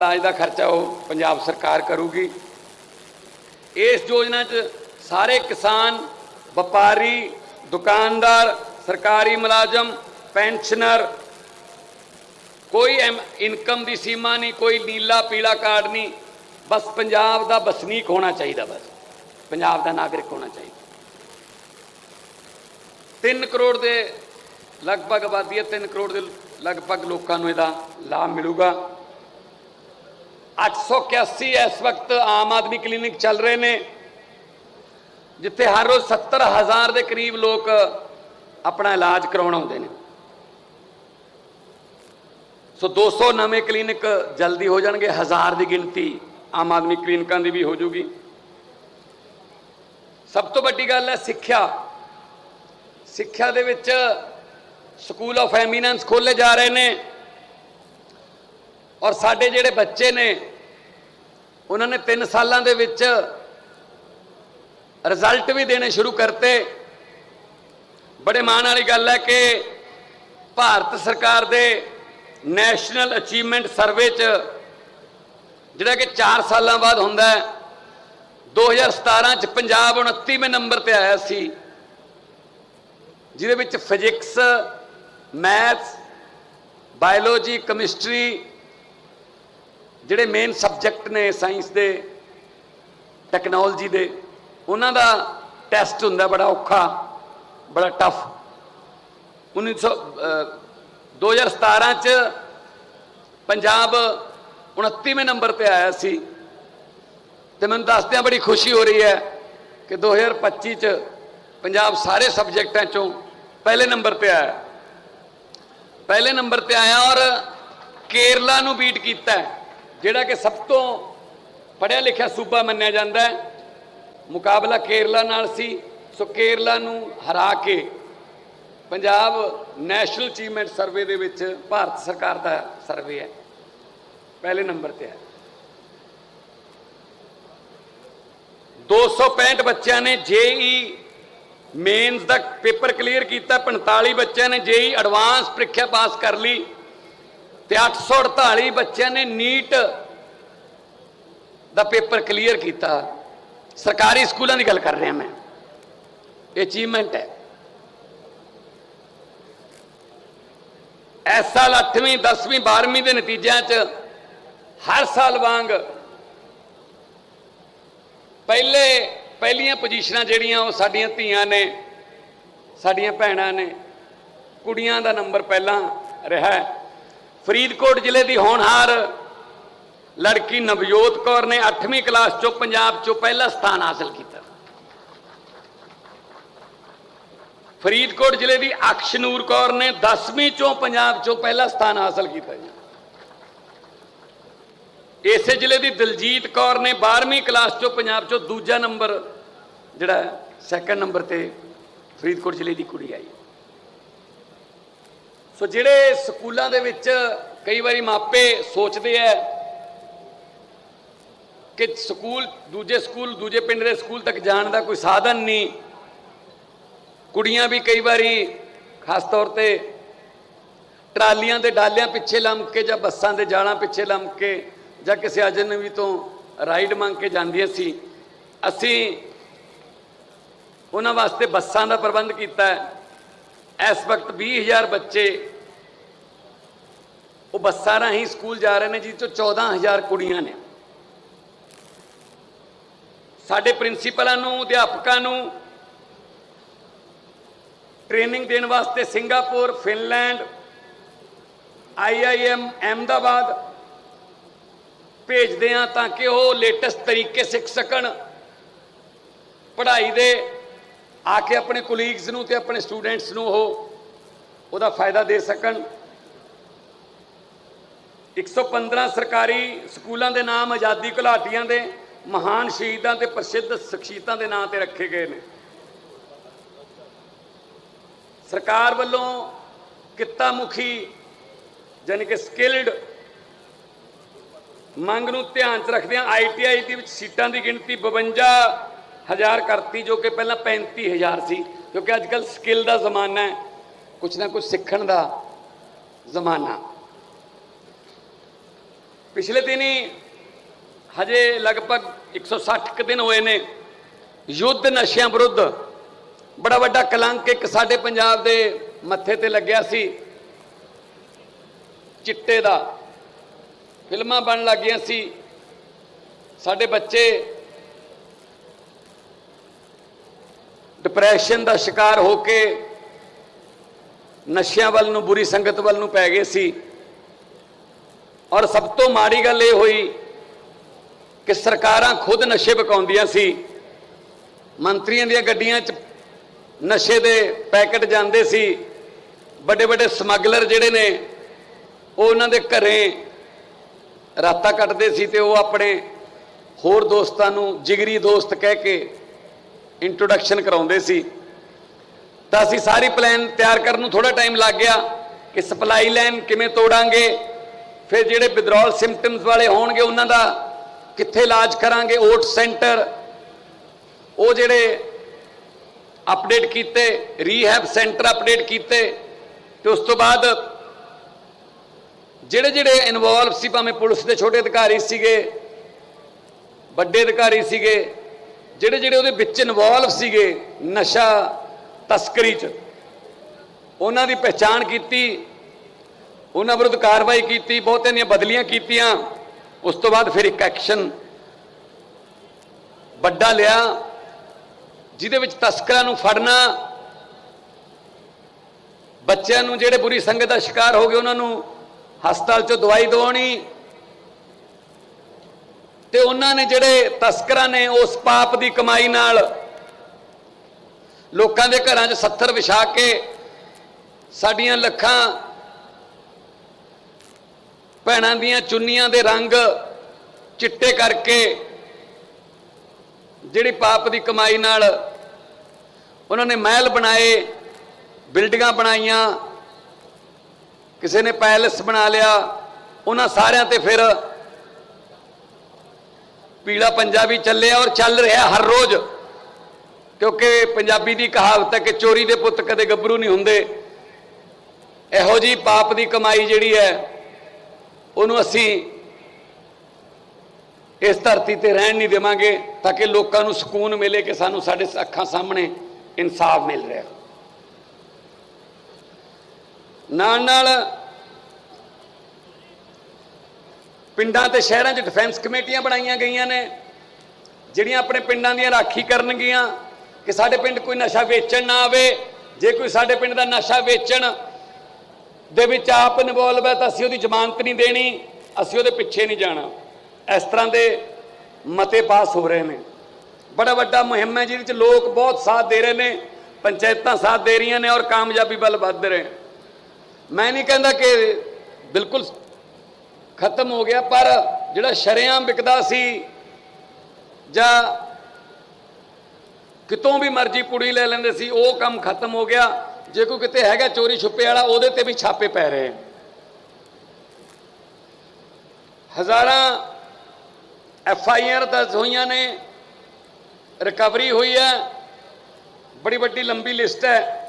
ਇਲਾਜ ਦਾ ਖਰਚਾ ਉਹ ਪੰਜਾਬ ਸਰਕਾਰ ਕਰੂਗੀ। ਇਸ ਯੋਜਨਾ 'ਚ ਸਾਰੇ ਕਿਸਾਨ, ਵਪਾਰੀ, ਦੁਕਾਨਦਾਰ, ਸਰਕਾਰੀ ਮੁਲਾਜ਼ਮ, ਪੈਨਸ਼ਨਰ, ਕੋਈ ਇਨਕਮ ਦੀ ਸੀਮਾ ਨਹੀਂ, ਕੋਈ ਨੀਲਾ ਪੀਲਾ ਕਾਰਡ ਨਹੀਂ, ਬਸ ਪੰਜਾਬ ਦਾ ਵਸਨੀਕ ਹੋਣਾ ਚਾਹੀਦਾ ਬਸ। ਪੰਜਾਬ ਦਾ ਨਾਗਰਿਕ ਹੋਣਾ ਚਾਹੀਦਾ। 3 ਕਰੋੜ ਦੇ ਲਗਭਗ ਆਬਾਦੀ ਹੈ 3 ਕਰੋੜ ਦੇ ਲਗਭਗ ਲੋਕਾਂ ਨੂੰ ਇਹਦਾ ਲਾਭ ਮਿਲੂਗਾ। 881 ਇਸ ਵਕਤ ਆਮ ਆਦਮੀ ਕਲੀਨਿਕ ਚੱਲ ਰਹੇ ਨੇ, ਜਿੱਥੇ ਹਰ ਰੋਜ਼ 70000 ਦੇ ਕਰੀਬ ਲੋਕ ਆਪਣਾ ਇਲਾਜ ਕਰਾਉਣ ਆਉਂਦੇ ਨੇ। ਸੋ 200 ਨਵੇਂ ਕਲੀਨਿਕ ਜਲਦੀ ਹੋ ਜਾਣਗੇ, ਹਜ਼ਾਰ ਦੀ ਗਿਣਤੀ ਆਮ ਆਦਮੀ ਕਲੀਨਿਕਾਂ ਦੀ ਵੀ ਹੋ ਜੂਗੀ। ਸਭ ਤੋਂ ਵੱਡੀ ਗੱਲ ਹੈ ਸਿੱਖਿਆ। ਸਿੱਖਿਆ ਦੇ ਵਿੱਚ ਸਕੂਲ ਆਫ ਐਮੀਨੈਂਸ ਖੋਲੇ ਜਾ ਰਹੇ ਨੇ। ਔਰ ਸਾਡੇ ਜਿਹੜੇ ਬੱਚੇ ਨੇ, ਉਹਨਾਂ ਨੇ 3 ਸਾਲਾਂ ਦੇ ਵਿੱਚ ਰਿਜ਼ਲਟ ਵੀ ਦੇਣੇ ਸ਼ੁਰੂ ਕਰਤੇ। ਬੜੇ ਮਾਣ ਵਾਲੀ ਗੱਲ ਹੈ ਕਿ ਭਾਰਤ ਸਰਕਾਰ ਦੇ ਨੈਸ਼ਨਲ ਅਚੀਵਮੈਂਟ ਸਰਵੇ 'ਚ, ਜਿਹੜਾ ਕਿ 4 ਸਾਲਾਂ ਬਾਅਦ ਹੁੰਦਾ ਹੈ 2017 ਚ ਪੰਜਾਬ 29ਵੇਂ ਨੰਬਰ ਤੇ ਆਇਆ ਸੀ। ਜਿਹਦੇ ਵਿੱਚ ਫਿਜ਼ਿਕਸ ਮੈਥਸ ਬਾਇਓਲੋਜੀ ਕੈਮਿਸਟਰੀ ਜਿਹੜੇ ਮੇਨ ਸਬਜੈਕਟ ਨੇ ਸਾਇੰਸ ਦੇ ਟੈਕਨੋਲੋਜੀ ਦੇ ਉਹਨਾਂ ਦਾ ਟੈਸਟ ਹੁੰਦਾ ਬੜਾ ਔਖਾ ਬੜਾ ਟਫ 1900 ਅਹ, 2017 ਚ ਪੰਜਾਬ 29ਵੇਂ ਨੰਬਰ ਤੇ ਆਇਆ ਸੀ। ਤੇ ਮੈਨੂੰ ਦੱਸਦਿਆਂ ਬੜੀ ਖੁਸ਼ੀ ਹੋ ਰਹੀ ਹੈ ਕਿ 2025 ਚ ਪੰਜਾਬ ਸਾਰੇ ਸਬਜੈਕਟਾਂ ਚੋਂ ਪਹਿਲੇ ਨੰਬਰ ਤੇ ਆਇਆ। ਪਹਿਲੇ ਨੰਬਰ ਤੇ ਆਇਆ ਔਰ ਕੇਰਲਾ ਨੂੰ ਬੀਟ ਕੀਤਾ। ਹੈ, ਜਿਹੜਾ ਕਿ ਸਭ ਤੋਂ ਪੜ੍ਹਿਆ ਲਿਖਿਆ ਸੂਬਾ ਮੰਨਿਆ ਜਾਂਦਾ ਹੈ, ਮੁਕਾਬਲਾ ਕੇਰਲਾ ਨਾਲ ਸੀ, ਸੋ ਕੇਰਲਾ ਨੂੰ ਹਰਾ ਕੇ ਪੰਜਾਬ ਨੈਸ਼ਨਲ ਅਚੀਵਮੈਂਟ ਸਰਵੇ ਦੇ ਵਿੱਚ ਭਾਰਤ ਸਰਕਾਰ ਦਾ ਸਰਵੇ ਹੈ। ਪਹਿਲੇ ਨੰਬਰ ਤੇ ਹੈ। 265 ਬੱਚਿਆਂ ਨੇ ਜੇਈ ਮੇਨਸ ਦਾ ਪੇਪਰ ਕਲੀਅਰ ਕੀਤਾ 45 ਬੱਚਿਆਂ ਨੇ ਜੇਈ ਐਡਵਾਂਸ ਪ੍ਰੀਖਿਆ ਪਾਸ ਕਰ ਲਈ। ਤੇ 848 ਬੱਚਿਆਂ ਨੇ ਨੀਟ ਦਾ ਪੇਪਰ ਕਲੀਅਰ ਕੀਤਾ। ਸਰਕਾਰੀ ਸਕੂਲਾਂ ਦੀ ਗੱਲ ਕਰ ਰਿਹਾ ਮੈਂ। ਇਹ ਅਚੀਵਮੈਂਟ ਹੈ। ਇਸ ਸਾਲ 8ਵੀਂ 10ਵੀਂ 12ਵੀਂ ਦੇ ਨਤੀਜਿਆਂ 'ਚ ਹਰ ਸਾਲ ਵਾਂਗ ਪਹਿਲੇ, ਪਹਿਲੀਆਂ ਪੋਜੀਸ਼ਨਾਂ ਜਿਹੜੀਆਂ ਉਹ ਸਾਡੀਆਂ ਧੀਆਂ ਨੇ, ਸਾਡੀਆਂ ਭੈਣਾਂ ਨੇ, ਕੁੜੀਆਂ ਦਾ ਨੰਬਰ ਪਹਿਲਾਂ ਰਿਹਾ ਫਰੀਦਕੋਟ ਜ਼ਿਲ੍ਹੇ ਦੀ ਹੋਣਹਾਰ ਲੜਕੀ ਨਵਜੋਤ ਕੌਰ ਨੇ 8ਵੀਂ ਕਲਾਸ ਚੋਂ ਪੰਜਾਬ ਚੋਂ ਪਹਿਲਾ ਸਥਾਨ ਹਾਸਲ ਕੀਤਾ। ਫਰੀਦਕੋਟ ਜ਼ਿਲ੍ਹੇ ਦੀ ਅਕਸ਼ਨੂਰ ਕੌਰ ਨੇ 10ਵੀਂ ਚੋਂ ਪੰਜਾਬ ਚੋਂ ਪਹਿਲਾ ਸਥਾਨ ਹਾਸਲ ਕੀਤਾ ਜੀ। ਇਸੇ ਜ਼ਿਲ੍ਹੇ ਦੀ ਦਿਲਜੀਤ ਕੌਰ ਨੇ 12ਵੀਂ ਕਲਾਸ ਚੋਂ ਪੰਜਾਬ ਚੋਂ ਦੂਜਾ ਨੰਬਰ ਜਿਹੜਾ ਸੈਕੰਡ ਨੰਬਰ ਤੇ ਫਰੀਦਕੋਟ ਜ਼ਿਲ੍ਹੇ ਦੀ ਕੁੜੀ ਆਈ। ਸੋ ਜਿਹੜੇ ਸਕੂਲਾਂ ਦੇ ਵਿੱਚ ਕਈ ਵਾਰੀ ਮਾਪੇ ਸੋਚਦੇ ਆ ਕਿ ਸਕੂਲ, ਦੂਜੇ ਸਕੂਲ, ਦੂਜੇ ਪਿੰਡ ਦੇ ਸਕੂਲ ਤੱਕ ਜਾਣ ਦਾ ਕੋਈ ਸਾਧਨ ਨਹੀਂ। ਕੁੜੀਆਂ ਵੀ ਕਈ ਵਾਰੀ ਖਾਸ ਤੌਰ ਤੇ ਟਰਾਲੀਆਂ ਦੇ ਡਾਲਿਆਂ ਪਿੱਛੇ ਲੰਮ ਕੇ ਜਾਂ ਬੱਸਾਂ ਦੇ ਜਾਲਾਂ ਪਿੱਛੇ ਲੰਮ ਕੇ ਜਾਂ ਕਿਸੇ ਅਜਨਬੀ ਤੋਂ ਰਾਈਡ ਮੰਗ ਕੇ ਜਾਂਦੀਆਂ ਸੀ। ਅਸੀਂ ਉਹਨਾਂ ਵਾਸਤੇ ਬੱਸਾਂ ਦਾ ਪ੍ਰਬੰਧ ਕੀਤਾ। ਹੈ ਇਸ ਵਕਤ 20000 ਬੱਚੇ, ਉਹ ਬੱਸਾਂ ਰਾਹੀਂ ਸਕੂਲ ਜਾ ਰਹੇ ਨੇ ਜਿਸ ਤੋਂ 14000 ਕੁੜੀਆਂ ਨੇ। ਸਾਡੇ ਪ੍ਰਿੰਸੀਪਲਾਂ ਨੂੰ, ਅਧਿਆਪਕਾਂ ਨੂੰ ਟ੍ਰੇਨਿੰਗ ਦੇਣ ਵਾਸਤੇ ਸਿੰਗਾਪੁਰ, ਫਿਨਲੈਂਡ ਆਈਆਈਐਮ ਅਹਿਮਦਾਬਾਦ ਭੇਜਦੇ ਆ ਤਾਂ ਕਿ ਉਹ ਲੇਟੈਸਟ ਤਰੀਕੇ ਸਿੱਖ ਸਕਣ, ਪੜ੍ਹਾਈ ਦੇ ਆ ਕੇ ਆਪਣੇ ਕੋਲੀਗਸ ਨੂੰ ਤੇ ਆਪਣੇ ਸਟੂਡੈਂਟਸ ਨੂੰ ਉਹ ਉਹਦਾ ਫਾਇਦਾ ਦੇ ਸਕਣ। 115 ਸਰਕਾਰੀ ਸਕੂਲਾਂ ਦੇ ਨਾਮ ਆਜ਼ਾਦੀ ਘੁਲਾਟੀਆਂ ਦੇ ਮਹਾਨ ਸ਼ਹੀਦਾਂ ਤੇ ਪ੍ਰਸਿੱਧ ਸ਼ਖਸੀਅਤਾਂ ਦੇ ਨਾਂ ਤੇ ਰੱਖੇ ਗਏ ਨੇ। ਸਰਕਾਰ ਵੱਲੋਂ ਕਿੱਤਾ ਮੁਖੀ ਯਾਨੀ ਕਿ ਸਕਿਲਡ ਮੰਗ ਨੂੰ ਧਿਆਨ 'ਚ ਰੱਖਦਿਆਂ ਆਈਟੀਆਈ ਦੇ ਵਿੱਚ ਸੀਟਾਂ ਦੀ ਗਿਣਤੀ 52000 ਕਰਤੀ ਜੋ ਕਿ ਪਹਿਲਾਂ 35000 ਸੀ, ਕਿਉਂਕਿ ਅੱਜ ਕੱਲ ਸਕਿੱਲ ਦਾ ਜ਼ਮਾਨਾ ਹੈ ਕੁਝ ਨਾ ਕੁਝ ਸਿੱਖਣ ਦਾ ਜ਼ਮਾਨਾ। ਪਿਛਲੇ ਦਿਨੀ ਹਜੇ ਲਗਭਗ 160 ਕੁ ਦਿਨ ਹੋਏ ਨੇ, ਯੁੱਧ ਨਸ਼ਿਆਂ ਵਿਰੁੱਧ ਬੜਾ ਵੱਡਾ ਕਲੰਕ ਇੱਕ ਸਾਡੇ ਪੰਜਾਬ ਦੇ ਮੱਥੇ ਤੇ ਲੱਗਿਆ ਸੀ। ਚਿੱਟੇ ਦਾ ਫਿਲਮਾਂ ਬਣ ਲੱਗੀਆਂ ਸੀ। ਸਾਡੇ ਬੱਚੇ ਡਿਪਰੈਸ਼ਨ ਦਾ ਸ਼ਿਕਾਰ ਹੋ ਕੇ ਨਸ਼ਿਆਂ ਵੱਲ ਨੂੰ, ਬੁਰੀ ਸੰਗਤ ਵੱਲ ਨੂੰ ਪੈ ਗਏ ਸੀ। ਔਰ ਸਭ ਤੋਂ ਮਾੜੀ ਗੱਲ ਇਹ ਹੋਈ ਕਿ ਸਰਕਾਰਾਂ ਖੁਦ ਨਸ਼ੇ ਵਿਕਾਉਂਦੀਆਂ ਸੀ। ਮੰਤਰੀਆਂ ਦੀਆਂ ਗੱਡੀਆਂ 'ਚ ਨਸ਼ੇ ਦੇ ਪੈਕੇਟ ਜਾਂਦੇ ਸੀ। ਵੱਡੇ ਵੱਡੇ ਸਮਗਲਰ ਜਿਹੜੇ ਨੇ, ਉਹ ਉਹਨਾਂ ਦੇ ਘਰੇ ਰਾਤਾਂ ਕੱਟਦੇ ਸੀ ਤੇ ਉਹ ਆਪਣੇ ਹੋਰ ਦੋਸਤਾਂ ਨੂੰ, ਜਿਗਰੀ ਦੋਸਤ ਕਹਿ ਕੇ ਇੰਟਰੋਡਕਸ਼ਨ ਕਰਾਉਂਦੇ ਸੀ। ਤਾਂ ਅਸੀਂ ਸਾਰੀ ਪਲਾਨ ਤਿਆਰ ਕਰਨ ਨੂੰ ਥੋੜਾ ਟਾਈਮ ਲੱਗ ਗਿਆ ਕਿ ਸਪਲਾਈ ਲਾਈਨ ਕਿਵੇਂ ਤੋੜਾਂਗੇ, ਫਿਰ ਜਿਹੜੇ ਵਿਦਰੋਲ ਸਿੰਪਟਮਸ ਵਾਲੇ ਹੋਣਗੇ ਉਹਨਾਂ ਦਾ ਕਿੱਥੇ ਇਲਾਜ ਕਰਾਂਗੇ ਓਟ ਸੈਂਟਰ ਉਹ ਜਿਹੜੇ ਅਪਡੇਟ ਕੀਤੇ ਰੀਹੈਬ ਸੈਂਟਰ ਅਪਡੇਟ ਕੀਤੇ, ਤੇ ਉਸ ਤੋਂ ਬਾਅਦ ਜਿਹੜੇ ਜਿਹੜੇ ਇਨਵੋਲਵ ਸੀ, ਭਾਵੇਂ ਪੁਲਿਸ ਦੇ ਛੋਟੇ ਅਧਿਕਾਰੀ ਸੀਗੇ, ਵੱਡੇ ਅਧਿਕਾਰੀ ਸੀਗੇ ਜਿਹੜੇ ਜਿਹੜੇ ਉਹਦੇ ਵਿੱਚ ਇਨਵੋਲਵ ਸੀਗੇ ਨਸ਼ਾ ਤਸਕਰੀ 'ਚ, ਉਹਨਾਂ ਦੀ ਪਛਾਣ ਕੀਤੀ, ਉਹਨਾਂ ਵਿਰੁੱਧ ਕਾਰਵਾਈ ਕੀਤੀ, ਬਹੁਤਿਆਂ ਦੀਆਂ ਬਦਲੀਆਂ ਕੀਤੀਆਂ, ਉਸ ਤੋਂ ਬਾਅਦ ਫਿਰ ਇੱਕ ਐਕਸ਼ਨ ਵੱਡਾ ਲਿਆ, ਜਿਹਦੇ ਵਿੱਚ ਤਸਕਰਾਂ ਨੂੰ ਫੜਨਾ, ਬੱਚਿਆਂ ਨੂੰ ਜਿਹੜੇ ਬੁਰੀ ਸੰਗਤ ਦਾ ਸ਼ਿਕਾਰ ਹੋ ਗਏ, ਉਹਨਾਂ ਨੂੰ ਹਸਪਤਾਲ 'ਚੋਂ ਦਵਾਈ ਦਵਾਉਣੀ ਤੇ ਉਹਨਾਂ ਨੇ ਜਿਹੜੇ ਤਸਕਰਾਂ ਨੇ ਉਸ ਪਾਪ ਦੀ ਕਮਾਈ ਨਾਲ ਲੋਕਾਂ ਦੇ ਘਰਾਂ 'ਚ 70 ਵਿਛਾ ਕੇ ਸਾਡੀਆਂ ਲੱਖਾਂ ਭੈਣਾਂ ਦੀਆਂ ਚੁੰਨੀਆਂ ਦੇ ਰੰਗ ਚਿੱਟੇ ਕਰਕੇ ਜਿਹੜੀ ਪਾਪ ਦੀ ਕਮਾਈ ਨਾਲ ਉਹਨਾਂ ਨੇ ਮਹਿਲ ਬਣਾਏ, ਬਿਲਡਿੰਗਾਂ ਬਣਾਈਆਂ, ਕਿਸੇ ਨੇ ਪੈਲਸ ਬਣਾ ਲਿਆ, ਉਹਨਾਂ ਸਾਰਿਆਂ ਤੇ ਫਿਰ ਪੀਲਾ ਪੰਜਾਬੀ ਚੱਲਿਆ ਔਰ ਚੱਲ ਰਿਹਾ ਹਰ ਰੋਜ਼। ਕਿਉਂਕਿ ਪੰਜਾਬੀ ਦੀ ਕਹਾਵਤ ਹੈ ਕਿ ਚੋਰੀ ਦੇ ਪੁੱਤ ਕਦੇ ਗੱਭਰੂ ਨਹੀਂ ਹੁੰਦੇ। ਇਹੋ ਜੀ ਪਾਪ ਦੀ ਕਮਾਈ ਜਿਹੜੀ ਹੈ, ਉਹਨੂੰ ਅਸੀਂ ਇਸ ਧਰਤੀ ਤੇ ਰਹਿਣ ਨਹੀਂ ਦੇਵਾਂਗੇ ਤਾਂ ਕਿ ਲੋਕਾਂ ਨੂੰ ਸਕੂਨ ਮਿਲੇ ਕਿ ਸਾਨੂੰ ਸਾਡੇ ਅੱਖਾਂ ਸਾਹਮਣੇ ਇਨਸਾਫ ਮਿਲ ਰਿਹਾ। ਨਾਲ ਨਾਲ ਪਿੰਡਾਂ ਤੇ ਸ਼ਹਿਰਾਂ 'ਚ ਡਿਫੈਂਸ ਕਮੇਟੀਆਂ ਬਣਾਈਆਂ ਗਈਆਂ ਨੇ, ਜਿਹੜੀਆਂ ਆਪਣੇ ਪਿੰਡਾਂ ਦੀਆਂ ਰਾਖੀ ਕਰਨਗੀਆਂ ਕਿ ਸਾਡੇ ਪਿੰਡ ਕੋਈ ਨਸ਼ਾ ਵੇਚਣ ਨਾ ਆਵੇ। ਜੇ ਕੋਈ ਸਾਡੇ ਪਿੰਡ ਦਾ ਨਸ਼ਾ ਵੇਚਣ ਦੇ ਵਿੱਚ ਆਪ ਇਨਵੋਲਵ ਹੈ ਤਾਂ ਅਸੀਂ ਉਹਦੀ ਜ਼ਮਾਨਤ ਨਹੀਂ ਦੇਣੀ, ਅਸੀਂ ਉਹਦੇ ਪਿੱਛੇ ਨਹੀਂ ਜਾਣਾ। ਇਸ ਤਰ੍ਹਾਂ ਦੇ ਮਤੇ ਪਾਸ ਹੋ ਰਹੇ ਨੇ। ਬੜਾ ਵੱਡਾ ਮੁਹਿੰਮ ਹੈ ਜਿਹਦੇ ਵਿੱਚ ਲੋਕ ਬਹੁਤ ਸਾਥ ਦੇ ਰਹੇ ਨੇ, ਪੰਚਾਇਤਾਂ ਸਾਥ ਦੇ ਰਹੀਆਂ ਨੇ ਔਰ ਕਾਮਯਾਬੀ ਵੱਲ ਵੱਧ ਰਹੇ ਮੈਂ ਨਹੀਂ ਕਹਿੰਦਾ ਕਿ ਬਿਲਕੁਲ ਖਤਮ ਹੋ ਗਿਆ, ਪਰ ਜਿਹੜਾ ਸ਼ਰੇਆਮ ਵਿਕਦਾ ਸੀ ਜਾਂ ਕਿਤੋਂ ਵੀ ਮਰਜ਼ੀ ਪੁੜੀ ਲੈ ਲੈਂਦੇ ਸੀ, ਉਹ ਕੰਮ ਖਤਮ ਹੋ ਗਿਆ। ਜੇ ਕੋਈ ਕਿਤੇ ਹੈਗਾ ਚੋਰੀ ਛੁਪੇ ਵਾਲਾ, ਉਹਦੇ ਤੇ ਵੀ ਛਾਪੇ ਪੈ ਰਹੇ ਹਜ਼ਾਰਾਂ ਐਫ ਆਈ ਆਰ ਦਰਜ ਹੋਈਆਂ ਨੇ, ਰਿਕਵਰੀ ਹੋਈ ਹੈ, ਬੜੀ ਵੱਡੀ ਲੰਬੀ ਲਿਸਟ ਹੈ।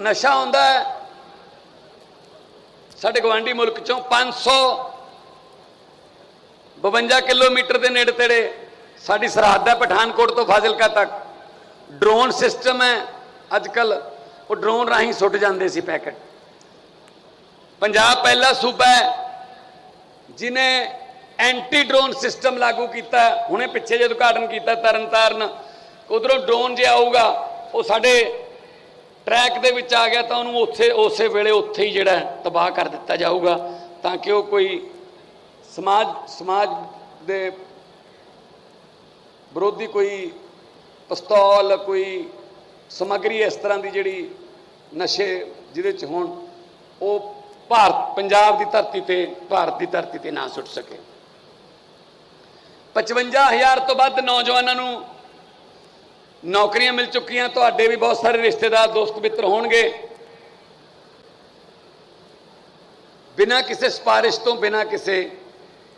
ਨਸ਼ਾ ਹੁੰਦਾ ਹੈ ਸਾਡੇ ਗਵਾਂਢੀ ਮੁਲਕ ਚੋਂ 500 52 ਕਿਲੋਮੀਟਰ ਦੇ ਨੇੜੇ ਤੇੜੇ ਸਾਡੀ ਸਰਹੱਦ ਹੈ ਪਠਾਨਕੋਟ ਤੋਂ ਫਾਜ਼ਿਲਕਾ ਤੱਕ। ਡਰੋਨ ਸਿਸਟਮ ਹੈ। ਅੱਜ ਕੱਲ ਉਹ ਡਰੋਨ ਰਾਹੀਂ ਸੁੱਟ ਜਾਂਦੇ ਸੀ ਪੈਕਟ। ਪੰਜਾਬ ਪਹਿਲਾ ਸੂਬਾ ਹੈ ਜਿਨੇ ਐਂਟੀ ਡਰੋਨ ਸਿਸਟਮ ਲਾਗੂ ਕੀਤਾ। ਹੈ। ਹੁਣੇ ਪਿੱਛੇ ਜੇ ਉਦਘਾਟਨ ਕੀਤਾ ਤਰਨਤਾਰਨ, ਉਧਰੋਂ ਡਰੋਨ ਜੇ ਆਊਗਾ, ਉਹ ਸਾਡੇ ਟਰੈਕ ਦੇ ਵਿੱਚ ਆ ਗਿਆ ਤਾਂ ਉਹਨੂੰ ਉੱਥੇ, ਉਸੇ ਵੇਲੇ ਉੱਥੇ ਹੀ ਜਿਹੜਾ ਤਬਾਹ ਕਰ ਦਿੱਤਾ ਜਾਊਗਾ, ਤਾਂ ਕਿ ਉਹ ਕੋਈ ਸਮਾਜ ਸਮਾਜ ਦੇ ਵਿਰੋਧੀ ਕੋਈ ਪਿਸਤੌਲ, ਕੋਈ ਸਮੱਗਰੀ ਇਸ ਤਰ੍ਹਾਂ ਦੀ ਜਿਹੜੀ ਨਸ਼ੇ ਜਿਹਦੇ ਚ ਹੋਣ, ਉਹ ਭਾਰਤ, ਪੰਜਾਬ ਦੀ ਧਰਤੀ ਤੇ, ਭਾਰਤ ਦੀ ਧਰਤੀ ਤੇ ਨਾ ਸੁੱਟ ਸਕੇ। 55000 ਤੋਂ ਵੱਧ ਨੌਜਵਾਨਾਂ ਨੂੰ ਨੌਕਰੀਆਂ ਮਿਲ ਚੁੱਕੀਆਂ, ਤੁਹਾਡੇ ਵੀ ਬਹੁਤ ਸਾਰੇ ਰਿਸ਼ਤੇਦਾਰ ਦੋਸਤ ਮਿੱਤਰ ਹੋਣਗੇ। ਬਿਨਾਂ ਕਿਸੇ ਸਿਫਾਰਿਸ਼ ਤੋਂ, ਬਿਨਾਂ ਕਿਸੇ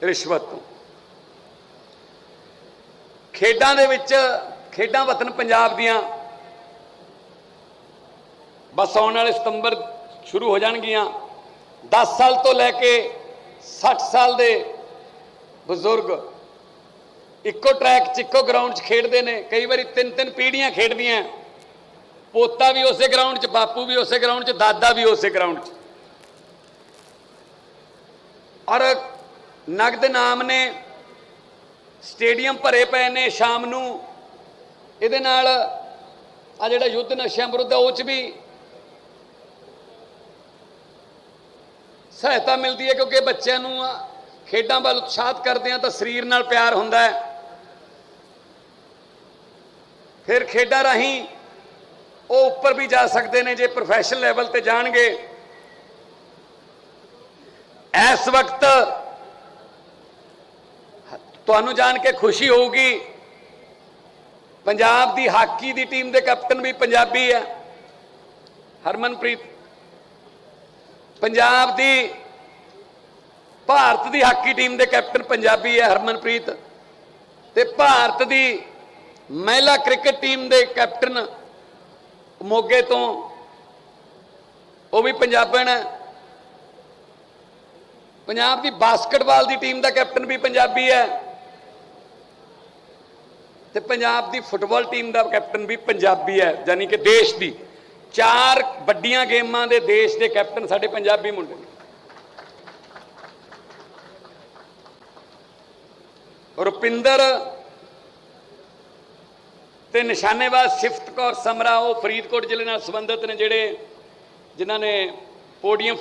ਰਿਸ਼ਵਤ ਤੋਂ। ਖੇਡਾਂ ਦੇ ਵਿੱਚ, ਖੇਡਾਂ ਵਤਨ ਪੰਜਾਬ ਦੀਆਂ ਬਸ ਆਉਣ ਵਾਲੇ ਸਤੰਬਰ ਸ਼ੁਰੂ ਹੋ ਜਾਣਗੀਆਂ। 10 ਸਾਲ ਤੋਂ ਲੈ ਕੇ 60 ਸਾਲ ਦੇ ਬਜ਼ੁਰਗ ਇੱਕੋ ਟਰੈਕ 'ਚ, ਇੱਕੋ ਗਰਾਊਂਡ 'ਚ ਖੇਡਦੇ ਨੇ। ਕਈ ਵਾਰੀ ਤਿੰਨ ਤਿੰਨ ਪੀੜ੍ਹੀਆਂ ਖੇਡਦੀਆਂ। ਪੋਤਾ ਵੀ ਉਸੇ ਗਰਾਊਂਡ 'ਚ, ਬਾਪੂ ਵੀ ਉਸੇ ਗਰਾਊਂਡ 'ਚ, ਦਾਦਾ ਵੀ ਉਸੇ ਗਰਾਊਂਡ 'ਚ। ਔਰ ਨਗਦ ਨਾਮ ਨੇ, ਸਟੇਡੀਅਮ ਭਰੇ ਪਏ ਨੇ ਸ਼ਾਮ ਨੂੰ। ਇਹਦੇ ਨਾਲ ਆ ਜਿਹੜਾ ਯੁੱਧ ਨਸ਼ਿਆਂ ਵਿਰੁੱਧ ਉਹ 'ਚ ਵੀ ਸਹਾਇਤਾ ਮਿਲਦੀ ਹੈ, ਕਿਉਂਕਿ ਬੱਚਿਆਂ ਨੂੰ ਖੇਡਾਂ ਵੱਲ ਉਤਸ਼ਾਹਤ ਕਰਦੇ ਆ ਤਾਂ ਸਰੀਰ ਨਾਲ ਪਿਆਰ ਹੁੰਦਾ ਹੈ। ਫਿਰ ਖੇਡਾਂ ਰਾਹੀਂ ਉਹ ਉੱਪਰ ਵੀ ਜਾ ਸਕਦੇ ਨੇ ਜੇ ਪ੍ਰੋਫੈਸ਼ਨਲ ਲੈਵਲ ਤੇ ਜਾਣਗੇ। ਇਸ ਵਕਤ ਤੁਹਾਨੂੰ ਜਾਣ ਕੇ ਖੁਸ਼ੀ ਹੋਊਗੀ, ਪੰਜਾਬ ਦੀ ਹਾਕੀ ਦੀ ਟੀਮ ਦੇ ਕੈਪਟਨ ਵੀ ਪੰਜਾਬੀ ਹੈ। ਹਰਮਨਪ੍ਰੀਤ, ਪੰਜਾਬ ਦੀ, ਭਾਰਤ ਦੀ ਹਾਕੀ ਟੀਮ ਦੇ ਕੈਪਟਨ ਪੰਜਾਬੀ ਹੈ ਹਰਮਨਪ੍ਰੀਤ। ਤੇ ਭਾਰਤ ਦੀ ਮਹਿਲਾ ਕ੍ਰਿਕਟ ਟੀਮ ਦੇ ਕੈਪਟਨ ਮੋਗੇ ਤੋਂ, ਉਹ ਵੀ ਪੰਜਾਬਣ ਹੈ। ਪੰਜਾਬ ਦੀ ਬਾਸਕਟਬਾਲ ਦੀ ਟੀਮ ਦਾ ਕੈਪਟਨ ਵੀ ਪੰਜਾਬੀ ਹੈ। ਤੇ ਪੰਜਾਬ ਦੀ ਫੁੱਟਬਾਲ ਟੀਮ ਦਾ ਕੈਪਟਨ ਵੀ ਪੰਜਾਬੀ ਹੈ, ਯਾਨੀ ਕਿ ਦੇਸ਼ ਦੀ। ਚਾਰ ਵੱਡੀਆਂ ਗੇਮਾਂ ਦੇ ਦੇਸ਼ ਦੇ ਕੈਪਟਨ ਸਾਡੇ ਪੰਜਾਬੀ ਮੁੰਡੇ ਨੇ। ਰੁਪਿੰਦਰ ਤੇ ਨਿਸ਼ਾਨੇਬਾਜ਼ ਸਿਫਤ ਕੌਰ ਸਮਰਾ ਉਹ ਫਰੀਦਕੋਟ ਜ਼ਿਲ੍ਹੇ ਨਾਲ ਸੰਬੰਧਿਤ ਨੇ ਜਿਹੜੇ ਜਿਨ੍ਹਾਂ ਨੇ ਪੋਡੀਅਮ